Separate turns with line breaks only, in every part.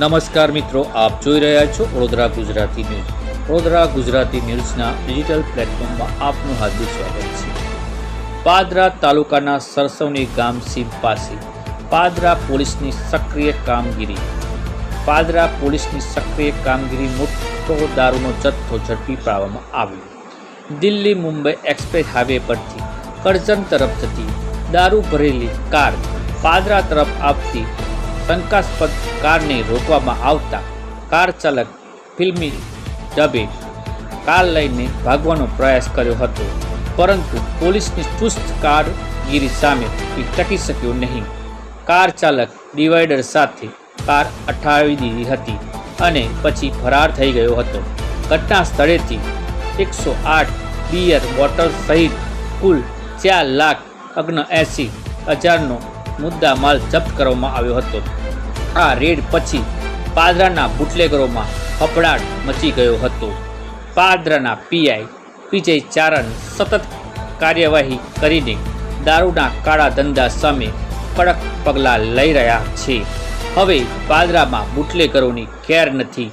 નમસ્કાર મિત્રો, આપ જોઈ રહ્યા છો વડોદરા ગુજરાતી ન્યૂઝ. વડોદરા ગુજરાતી ન્યૂઝના ડિજિટલ પ્લેટફોર્મમાં આપનું હાર્દિક સ્વાગત છે. પાદરા તાલુકાના સરસવની ગામ સીમ પાસે પાદરા પોલીસની સક્રિય કામગીરી. પાદરા પોલીસની સક્રિય કામગીરી મોટો દારૂનો જથ્થો ઝડપી પાડવામાં આવ્યો. દિલ્હી મુંબઈ એક્સપ્રેસ હાઈવે પરથી કરજણ તરફ જતી દારૂ ભરેલી કાર પાદરા તરફ આવતી શંકાસ્પદ કારને રોકવામાં આવતા કાર ચાલક ફિલ્મી ડબે કાર લઈને ભાગવાનો પ્રયાસ કર્યો હતો. પરંતુ પોલીસની ચુસ્ત કારગીરી સામે ટકી શક્યો નહીં. કાર ચાલક ડિવાઈડર સાથે કાર અઠાવી દીધી હતી અને પછી ફરાર થઈ ગયો હતો. ઘટના સ્થળેથી એકસો આઠ બિયર બોટલ સહિત કુલ ચાર લાખ અગ્ન એંસી હજારનો મુદ્દા માલ જપ્ત કરવામાં આવ્યો હતો. આ રેડ પછી પાદરાના બુટલેગરોમાં ફફડાટ મચી ગયો હતો. પાદરાના પીઆઈ વિજય ચારણ સતત કાર્યવાહી કરીને દારૂના કાળા ધંધા સામે કડક પગલાં લઈ રહ્યા છે. હવે પાદરામાં બુટલેગરોની ખેર નથી.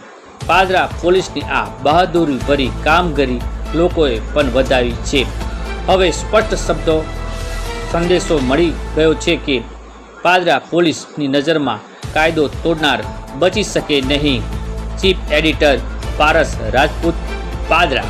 પાદરા પોલીસની આ બહાદુરી ભરી કામગીરી લોકોએ પણ વધાવી છે. હવે સ્પષ્ટ શબ્દો, સંદેશો મળી ગયો છે કે પાદરા પોલીસની નજરમાં કાયદો તોડનાર બચી શકે નહીં. Chief editor Paras Rajput Padra